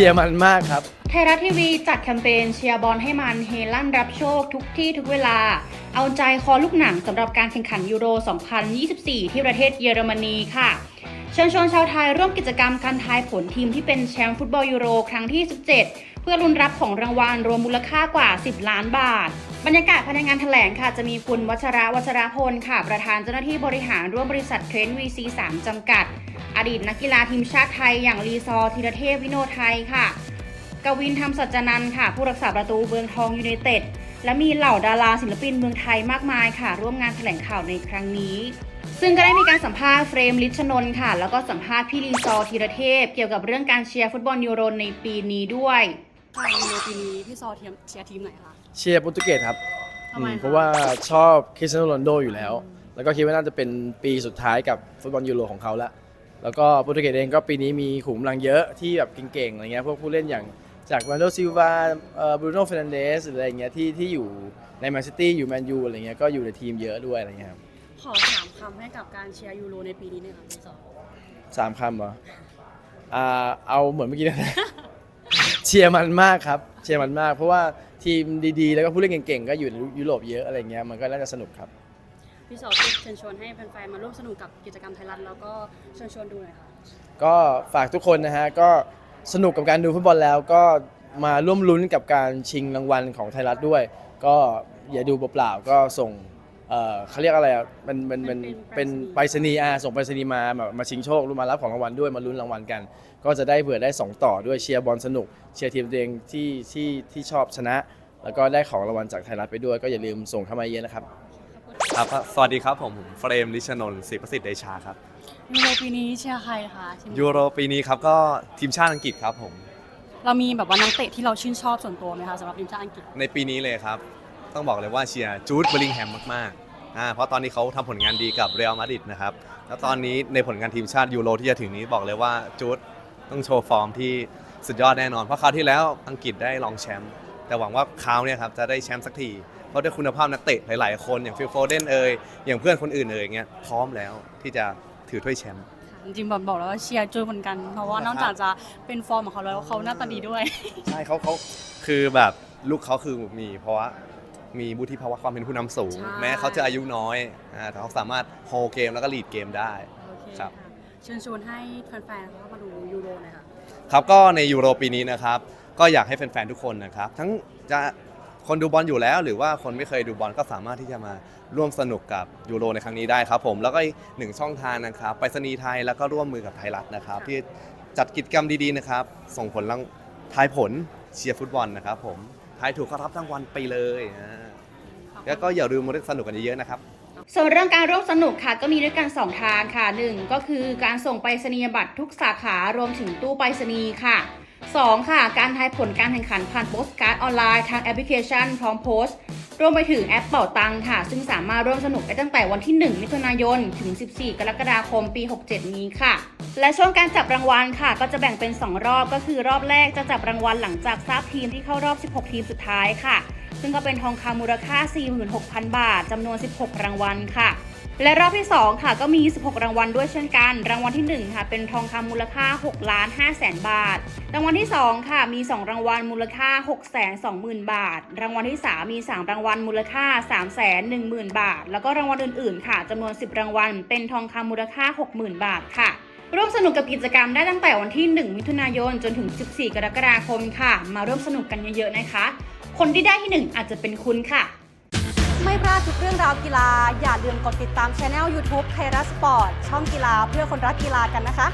ชียร์มันมากครับ ไทยรัฐทีวีจัดแคมเปญเชียร์บอลให้มันเฮลั่นรับโชคทุกที่ทุกเวลา เอาใจคอลูกหนังสำหรับการแข่งขันยูโร 2024 ที่ประเทศเยอรมนีค่ะเชิญชวนชาวไทยร่วมกิจกรรมการทายผลทีมที่เป็นแชมป์ฟุตบอลยูโร ครั้งที่ 17 เพื่อรุนรับของรางวัลรวมมูลค่ากว่า 10 ล้านบาท บรรยากาศภายในงานแถลงค่ะ จะมีคุณวัชระวัชรพลค่ะ ประธานเจ้าหน้าที่บริหารร่วมบริษัทเทรนด์ VC3 จำกัด อดีตนักกีฬาทีมชาติไทย อย่างลีซอธีรเทพวิโนไทยค่ะ กวินธรรมสัจจนันท์ค่ะ ผู้รักษาประตูเมืองทองยูไนเต็ด และมีเหล่าดาราศิลปินเมืองไทยมากมายค่ะ ร่วมงานแถลงข่าวในครั้งนี้ ซึ่งก็ได้มีการสัมภาษณ์เฟรมลิชนนท์ค่ะ แล้วก็สัมภาษณ์พี่ลีซอธีรเทพ เกี่ยวกับเรื่องการเชียร์ฟุตบอลยูโรในปีนี้ด้วย ค่ะยูโรปีนี้พี่ซอเทียมเชียร์ทีมไหนคะเชียร์โปรตุเกสครับทำไมอืมคะเพราะว่าชอบคริสเตียโนโรนัลโดอยู่แล้ว แล้วก็คิดว่าน่าจะเป็นปีสุดท้ายกับฟุตบอลยูโรของเขาละแล้วก็โปรตุเกสเองก็ปีนี้มีขุมกำลังเยอะที่แบบเก่งๆอะไรเงี้ยพวกผู้เล่นอย่างจากวันโดซิลวาเอ่อบรูโน่เฟรนเดสอะไรเงี้ยที่ที่อยู่ในแมนซิตี้อยู่แมนยูอะไรเงี้ยก็อยู่ในทีมเยอะด้วยอะไรเงี้ยครับขอสามคำให้กับการเชียร์ยูโรในปีนี้หน่อยค่ะพี่ซอสามคำเหรออ่าเอาเหมือนเมื่อกี้นะ เชียร์มันมากครับเชียร์มันมาก เพราะว่าทีมดีๆ แล้วก็ผู้เล่นเก่งๆ ก็อยู่ในยุโรปเยอะอะไรเงี้ยมันก็น่าจะสนุกครับพี่ซอเชิญชวนให้แฟนๆมาร่วมสนุกกับกิจกรรมไทยรัฐแล้วก็เชิญชวนดูหน่อยค่ะก็ฝากทุกคนนะฮะก็สนุกกับการดูฟุตบอลแล้วก็มาร่วมลุ้นกับการชิงรางวัลของไทยรัฐด้วย ก็อย่าดูเปล่าๆก็ส่ง เอ่อเขาเรียกอะไรอะมันมันมันเป็เป็นนไปรษณีย์อาส่งไปรษณีย์มาแบบมาชิงโชคมารับของรางวัลด้วยมาลุ้นรางวัลกัน ก็จะได้เผื่อได้สองต่อด้วยเชียร์บอลสนุก เชียร์ทีมตัวเองที่ที่ที่ชอบชนะ แล้วก็ได้ของรางวัลจากไทยรัฐไปด้วย ก็อย่าลืมส่งเข้ามาเยอะนะครับ ครับ สวัสดีครับผมผมเฟรมลิชนนท์ศรีประสิทธิ์เดชาครับ ยูโรปีนี้เชียร์ใครคะทีมยูโรปีนี้ครับก็ทีมชาติอังกฤษครับผม เรามีแบบว่านักเตะที่เราชื่นชอบส่วนตัวไหมคะสำหรับทีมชาติอังกฤษในปีนี้เลยครับ ต้องบอกเลยว่าเชียร์จูดเบลลิงแฮมมากๆอ่าเพราะตอนนี้เขาทำผลงานดีกับเรอัลมาดริดนะครับ แล้วตอนนี้ในผลงานทีมชาติยูโรที่จะถึงนี้บอกเลยว่าจูดต้องโชว์ฟอร์มที่สุดยอดแน่นอน เพราะคราวที่แล้วอังกฤษได้รองแชมป์แต่หวังว่าคราวเนี้ครับจะได้แชมป์สักที เพราะด้วยคุณภาพนักเตะหลาย ๆ คนอย่างฟิลโฟเดนเอยอย่างเพื่อนคนอื่นเอยอย่างเงี้ยพร้อมแล้วที่จะถือถ้วยแชมป์ จริงๆบอกบอกแล้วว่าเชียร์จูเหมือนกัน เพราะว่านะครับนอกจากจะเป็นฟอร์มของเขาแล้วเขาหน้าตาดีด้วย ใช่เขาเขาคือแบบลูกเขาคือมีเพราะว่า มีบุธิภาวะความเป็นผู้นำสูง ใช่ แม้เขาจะอายุน้อยอ่าแต่เขาสามารถโฮเกมแล้วก็ลีดเกมได้ โอเคครับค่ะเชิญชวนให้แฟนๆเข้ามาดูยูโรหน่อยค่ะ ครับก็ในยูโรปีนี้นะครับก็อยากให้แฟนๆทุกคนนะครับทั้งจะคนดูบอลอยู่แล้ว หรือว่าคนไม่เคยดูบอลก็สามารถที่จะมาร่วมสนุกกับยูโรในครั้งนี้ได้ครับผมแล้วก็อีกหนึ่งช่องทางนะครับไปรษณีย์ไทยแล้วก็ร่วมมือกับไทยรัฐนะครับค่ะที่จัดกิจกรรมดีๆนะครับ ส่งผลรางทายผลเชียร์ฟุตบอลนะครับผม ทายถูกก็รับรางวัลไปเลยอ่าแล้วก็อย่าลืมมาเล่นสนุกกันเยอะๆนะครับ ส่วนเรื่องการร่วมสนุกค่ะก็มีด้วยกัน 2 ทางค่ะ 1 ก็คือการส่งไปรษณียบัตรทุกสาขารวมถึงตู้ไปรษณีย์ค่ะ 2 ค่ะ การทายผลการแข่งขันผ่านโปสการ์ดออนไลน์ทางแอปพลิเคชันพร้อมโพสต์ รวมไปถึงแอปเป่าตังค่ะ ซึ่งสามารถร่วมสนุกได้ตั้งแต่วันที่ 1 มิถุนายน ถึง 14 กรกฎาคมปี 67 นี้ค่ะ และช่วงการจับรางวัลค่ะ ก็จะแบ่งเป็น 2 รอบก็คือรอบแรกจะจับรางวัลหลังจากทราบทีมที่เข้ารอบ 16 ทีมสุดท้ายค่ะ ซึ่งก็เป็นทองคำมูลค่า 46,000 บาทจำนวน 16 รางวัลค่ะ และรอบที่ 2 ค่ะก็มี16รางวัลด้วยเช่นกัน รางวัลที่ 1 ค่ะ เป็นทองคำมูลค่า 6 ล้าน5แสนบาท รางวัลที่ 2 ค่ะ มี 2 รางวัลมูลค่า6แสน20,000 บาท รางวัลที่ 3 มี 3 รางวัลมูลค่า3แสน10,000 บาท แล้วก็รางวัลอื่นๆ ค่ะจำนวน 10 รางวัล เป็นทองคำมูลค่า 60,000 บาทค่ะร่วมสนุกกับกิจกรรมได้ตั้งแต่วันที่ 1 มิถุนายนจนถึง 14 กรกฎาคมค่ะ มาร่วมสนุกกันเยอะๆนะคะ คนที่ได้ที่ 1 อาจจะเป็นคุณค่ะ ไม่พลาดทุกเรื่องราวกีฬา อย่าลืมกดติดตามช anel YouTube ไทยรัฐสปอร์ตช่องกีฬาเพื่อคนรักกีฬากันนะคะ